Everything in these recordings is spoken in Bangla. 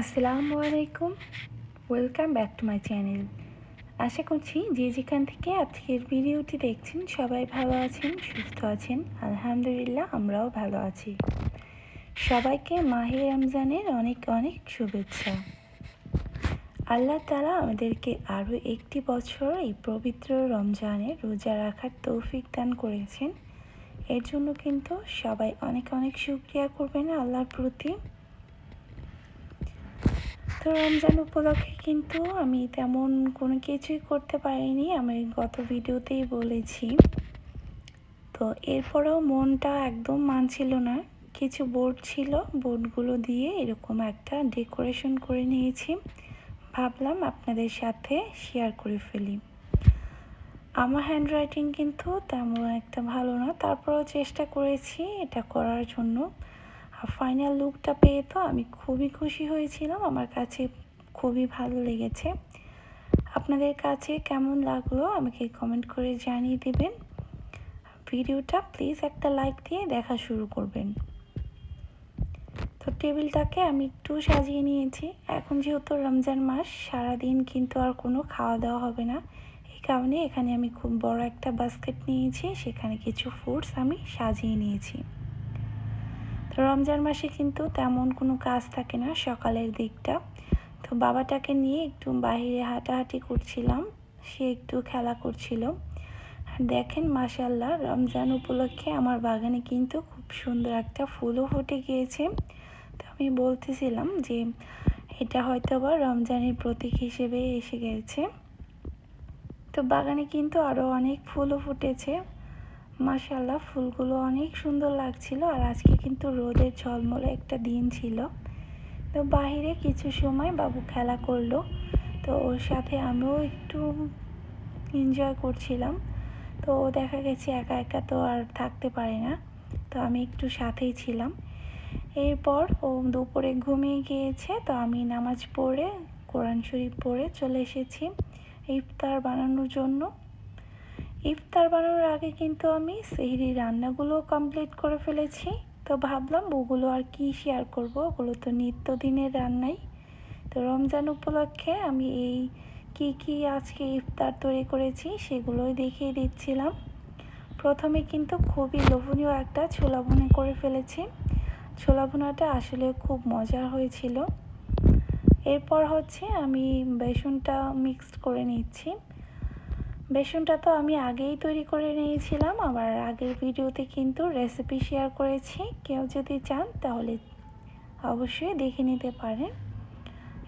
আসসালামু আলাইকুম। Welcome back to my channel আশা করছি যে যেখান থেকে আজকের ভিডিওটি দেখছেন, সবাই ভালো আছেন, সুস্থ আছেন। আলহামদুলিল্লাহ, আমরাও ভালো আছি। সবাইকে মাহে রমজানের অনেক অনেক শুভেচ্ছা। আল্লাহ তালা আমাদেরকে আরও একটি বছর এই পবিত্র রমজানে রোজা রাখার তৌফিক দান করেছেন। এর জন্য কিন্তু সবাই অনেক অনেক শুক্রিয়া করবেন আল্লাহর প্রতি। তো রমজান উপলক্ষে কিন্তু আমি তেমন কোনো কিছুই করতে পারিনি, আমি গত ভিডিওতেই বলেছি। তো এরপরেও মনটা একদম মানছিল না, কিছু বোর্ড ছিল, বোর্ডগুলো দিয়ে এরকম একটা ডেকোরেশন করে নিয়েছি। ভাবলাম আপনাদের সাথে শেয়ার করে ফেলি। আমার হ্যান্ডরাইটিং কিন্তু তেমন একটা ভালো না, তারপরেও চেষ্টা করেছি এটা করার জন্য। ফাইনাল লুকটা পেয়ে তো আমি খুবই খুশি হয়েছিলাম। আমার কাছে খুবই ভালো লেগেছে। আপনাদের কাছে কেমন লাগল আমাকে কমেন্ট করে জানিয়ে দেবেন। ভিডিওটা প্লিজ একটা লাইক দিয়ে দেখা শুরু করবেন। তো টেবিলটাকে আমি একটু সাজিয়ে নিয়েছি। এখন যেহেতু রমজান মাস, সারাদিন কিন্তু আর কোনো খাওয়া দাওয়া হবে না। এই কারণে এখানে আমি খুব বড় একটা বাস্কেট নিয়েছি। সেখানে কিছু ফ্রুটস আমি সাজিয়ে নিয়েছি। রমজান মাসে কিন্তু তেমন কোনো কাজ থাকে না সকালের দিকটা। তো বাবাটাকে নিয়ে একটু বাহিরে হাঁটাহাঁটি করছিলাম, সে একটু খেলা করছিল। দেখেন মাসাল্লাহ রমজান উপলক্ষে আমার বাগানে কিন্তু খুব সুন্দর একটা ফুলও ফুটে গিয়েছে। তো আমি বলতেছিলাম যে এটা হয়তো বা রমজানের প্রতীক হিসেবে এসে গেছে। তো বাগানে কিন্তু আরও অনেক ফুলও ফুটেছে। মাশাল্লাহ ফুলগুলো অনেক সুন্দর লাগছিল আর আজকে কিন্তু রোদের ঝলমলে একটা দিন ছিল। তো বাহিরে কিছু সময় বাবু খেলা করল। তো ওর সাথে আমিও একটু এনজয় করছিলাম। তো দেখা গেছে একা একা তো আর থাকতে পারে না। তো আমি একটু সাথেই ছিলাম। এরপর ও দুপুরে ঘুমিয়ে গিয়েছে। তো আমি নামাজ পড়ে, কোরআন শরীফ পড়ে চলে এসেছি। ইফতার বানানোর জন্য। ইফতার বানানোর আগে কিন্তু আমি সেহরি রান্নাগুলো কমপ্লিট করে ফেলেছি। তো ভাবলাম ওগুলো আর কি শেয়ার করব? ওগুলো তো নিত্যদিনের রান্নাই। তো রমজান উপলক্ষে আমি এই কি কি আজকে ইফতার তৈরি করেছি সেগুলোই দেখিয়ে দিচ্ছিলাম। প্রথমে কিন্তু খুবই লোভনীয় একটা ছোলা ভুনা করে ফেলেছি। ছোলা ভুনাটা আসলে খুব মজার হয়েছিল। এরপর হচ্ছে আমি বেসনটা মিক্সড করে নিচ্ছি। বেসনটা তো আমি আগেই তৈরি করে নিয়েছিলাম, আবার আগের ভিডিওতে কিন্তু রেসিপি শেয়ার করেছি, কেউ যদি চান তাহলে অবশ্যই দেখে নিতে পারেন।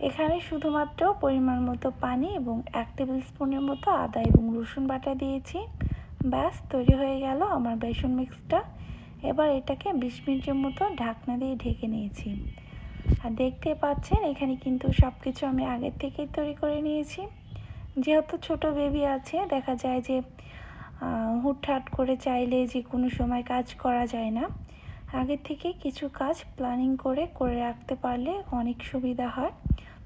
এখানে শুধুমাত্র পরিমাণ মতো পানি এবং এক টেবিল স্পুনের মতো আদা এবং রসুন বাটা দিয়েছি। ব্যাস, তৈরি হয়ে গেল আমার বেসন মিক্সটা এবার এটাকে বিশ মিনিটের মতো ঢাকনা দিয়ে ঢেকে নিয়েছি। আর দেখতে পাচ্ছেন, এখানে কিন্তু সব কিছু আমি আগের থেকেই তৈরি করে নিয়েছি। যেহেতু ছোট বেবি আছে, দেখা যায় যে হুটহাট করে চাইলে যে কোনো সময় কাজ করা যায় না। আগে থেকে কিছু কাজ প্ল্যানিং করে করে রাখতে পারলে অনেক সুবিধা হয়।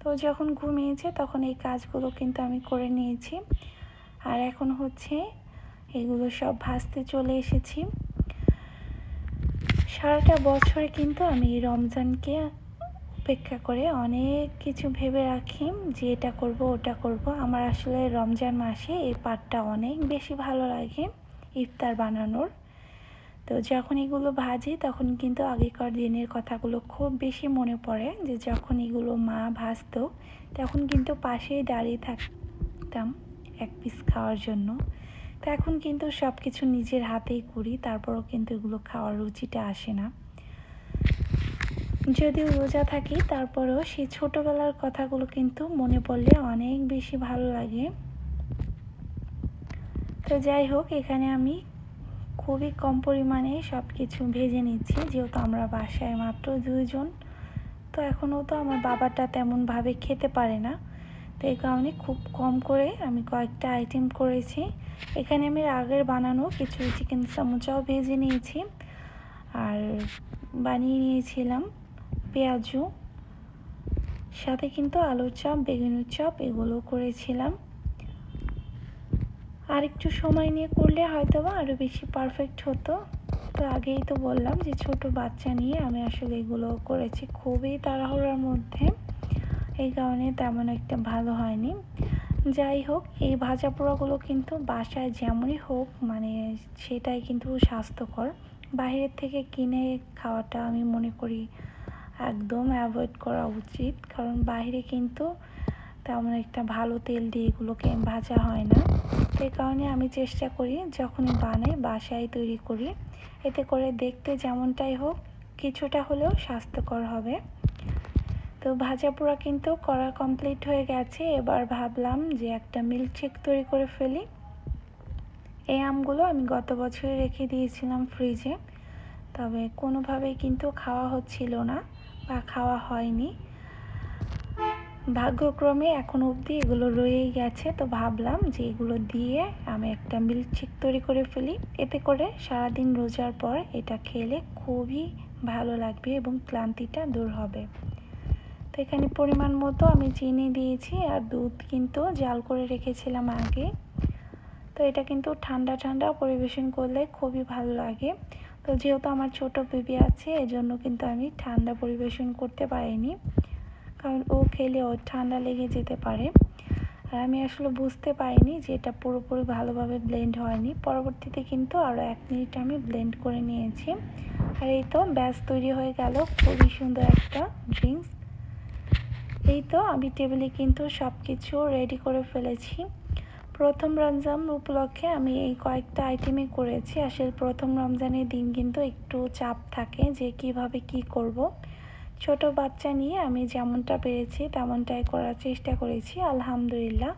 তো যখন ঘুমিয়েছে তখন এই কাজগুলো কিন্তু আমি করে নিয়েছি। আর এখন হচ্ছে এগুলো সব ভাসতে চলে এসেছি। সারাটা বছরে কিন্তু আমি রমজানকে অপেক্ষা করে অনেক কিছু ভেবে রাখি যে এটা করব, ওটা করব। আমার আসলে রমজান মাসে এই পাটটা অনেক বেশি ভালো লাগে ইফতার বানানোর। তো যখন এগুলো ভাজি তখন কিন্তু আগেকার দিনের কথাগুলো খুব বেশি মনে পড়ে যে যখন এগুলো মা ভাজতো তখন কিন্তু পাশেই দাঁড়িয়ে থাকতাম এক পিস খাওয়ার জন্য। তো এখন কিন্তু সব কিছু নিজের হাতেই করি, তারপরও কিন্তু এগুলো খাওয়ার রুচিটা আসে না। যদিও রোজা থাকি, তারপরেও সেই ছোটোবেলার কথাগুলো কিন্তু মনে পড়লে অনেক বেশি ভালো লাগে। তো যাই হোক, এখানে আমি খুবই কম পরিমাণে সব কিছু ভেজে নিচ্ছি, যেহেতু আমরা বাসায় মাত্র দুইজন। তো এখনও তো আমার বাবাটা তেমনভাবে খেতে পারে না। তো এই কারণে খুব কম করে আমি কয়েকটা আইটেম করেছি। এখানে আমি আগের বানানো কিছু চিকেন চামচাও ভেজে নিয়েছি। আর বানিয়ে নিয়েছিলাম। পেঁয়াজু, সাথে কিন্তু আলুর চপ, বেগুনের চপ এগুলো করেছিলাম। আর একটু সময় নিয়ে করলে হয়তো বা আরও বেশি পারফেক্ট হতো। তো আগেই তো বললাম যে ছোট বাচ্চা নিয়ে আমি আসলে এগুলো করেছি খুবই তাড়াহুড়ার মধ্যে। এই কারণে তেমন একটা ভালো হয়নি। যাই হোক, এই ভাজা পোড়াগুলো কিন্তু বাসায় যেমনই হোক মানে সেটাই কিন্তু স্বাস্থ্যকর। বাইরের থেকে কিনে খাওয়াটা আমি মনে করি একদম অ্যাভয়েড করা উচিত। কারণ বাইরে কিন্তু তেমন একটা ভালো তেল দিয়ে এগুলোকে ভাজা হয় না। সেই কারণে আমি চেষ্টা করি যখনই বানাই বাসায় তৈরি করি। এতে করে দেখতে যেমনটাই হোক কিছুটা হলেও স্বাস্থ্যকর হবে। তো ভাজা পোড়া কিন্তু করা কমপ্লিট হয়ে গেছে। এবার ভাবলাম যে একটা মিল্কশেক তৈরি করে ফেলি। এই আমগুলো আমি গত বছরে রেখে দিয়েছিলাম ফ্রিজে তবে কোনোভাবেই কিন্তু খাওয়া হচ্ছিল না। বা খাওয়া হয়নি। ভাগ্যক্রমে এখন অবধি এগুলো রয়েই গেছে। তো ভাবলাম যে এগুলো দিয়ে আমি একটা মিল্কশেক তৈরি করে ফেলি। এতে করে সারাদিন রোজার পর এটা খেলে খুবই ভালো লাগবে এবং ক্লান্তিটা দূর হবে। তো এখানে পরিমাণ মতো আমি চিনি দিয়েছি আর দুধ কিন্তু জাল করে রেখেছিলাম আগে। তো এটা কিন্তু ঠান্ডা ঠান্ডা পরিবেশন করলে খুবই ভালো লাগে। তো যেহেতু আমার ছোট বেবি আছে, এজন্য কিন্তু আমি ঠান্ডা পরিবেশন করতে পারিনি। কারণ ও খেলে ও ঠান্ডা লেগে যেতে পারে। আর আমি আসলে বুঝতে পারিনি যে এটা পুরোপুরি ভালোভাবে ব্লেন্ড হয়নি। পরবর্তীতে কিন্তু আরও এক মিনিট আমি ব্লেন্ড করে নিয়েছি। আর এই তো ব্যাস তৈরি হয়ে গেল খুবই সুন্দর একটা ড্রিঙ্কস এই তো আমি টেবিলে কিন্তু সব কিছু রেডি করে ফেলেছি। প্রথম রমজান উপলক্ষে আমি এই কয়েকটা আইটেমই করেছি। আসলে প্রথম রমজানের দিন কিন্তু একটু চাপ থাকে যে কীভাবে কি করব। ছোট বাচ্চা নিয়ে আমি যেমনটা পেরেছি তেমনটাই করার চেষ্টা করেছি, আলহামদুলিল্লাহ।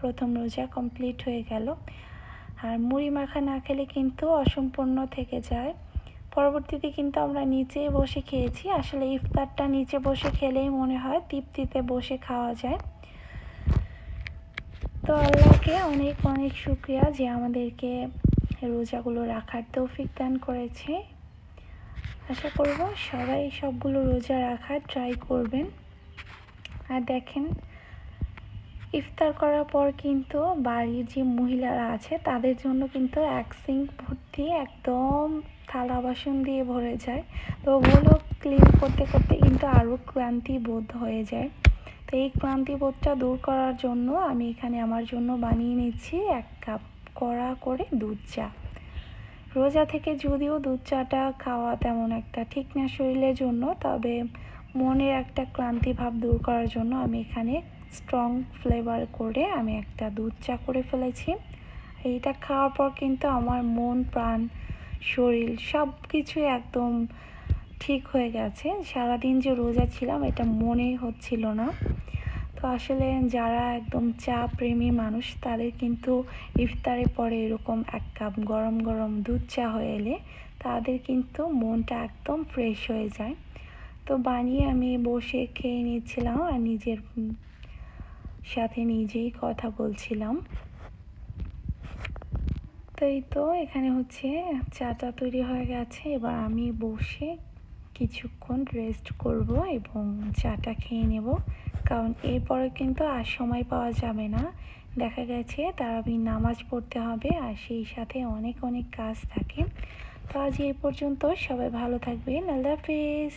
প্রথম রোজা কমপ্লিট হয়ে গেল। আর মুড়ি মাখা না খেলে কিন্তু অসম্পূর্ণ থেকে যায়। পরবর্তীতে কিন্তু আমরা নিচে বসে খেয়েছি। আসলে ইফতারটা নিচে বসে খেলেই মনে হয় তৃপ্তিতে বসে খাওয়া যায়। তো আল্লাহকে অনেক অনেক শুক্রিয়া যে আমাদেরকে রোজাগুলো রাখার তৌফিক দান করেছে। আশা করব সবাই সবগুলো রোজা রাখার ট্রাই করবেন। আর দেখেন, ইফতার করার পর কিন্তু বাড়ির যে মহিলারা আছে, তাদের জন্য কিন্তু এক সিঙ্ক ভর্তি একদম থালা বাসন দিয়ে ভরে যায়। তো ওগুলো ক্লিন করতে করতে কিন্তু আরও ক্লান্তি বোধ হয়ে যায়। এই ক্লান্তি বোধটা দূর করার জন্য আমি এখানে আমার জন্য বানিয়ে নিচ্ছি এক কাপ কড়া করে দুধ চা। রোজা থেকে যদিও দুধ চাটা খাওয়া তেমন একটা ঠিক না শরীরের জন্য, তবে মনের একটা ক্লান্তি ভাব দূর করার জন্য আমি এখানে স্ট্রং ফ্লেভার করে আমি একটা দুধ চা করে ফেলেছি। এইটা খাওয়ার পর কিন্তু আমার মন, প্রাণ, শরীর সব কিছুই একদম ঠিক হয়ে গেছে। সারাদিন যে রোজা ছিলাম, এটা মনেই হচ্ছিল না। তো আসলে যারা একদম চা প্রেমী মানুষ, তাদের কিন্তু ইফতারের পরে এরকম এক কাপ গরম গরম দুধ চা হয়ে এলে তাদের কিন্তু মনটা একদম ফ্রেশ হয়ে যায়। তো বানিয়ে আমি বসে খেয়ে নিচ্ছিলাম আর নিজের সাথে নিজেই কথা বলছিলাম। তো এই তো এখানে হচ্ছে চাটা তৈরি হয়ে গেছে। এবার আমি বসে কিছুক্ষণ রেস্ট করব এবং চাটা খেয়ে নেব। কারণ এরপরে কিন্তু আর সময় পাওয়া যাবে না। দেখা গেছে তারাবি নামাজ পড়তে হবে আর সেই সাথে অনেক অনেক কাজ থাকে। তো আজ এই পর্যন্ত সবাই ভালো থাকবেন। আল্লাহ হাফিজ।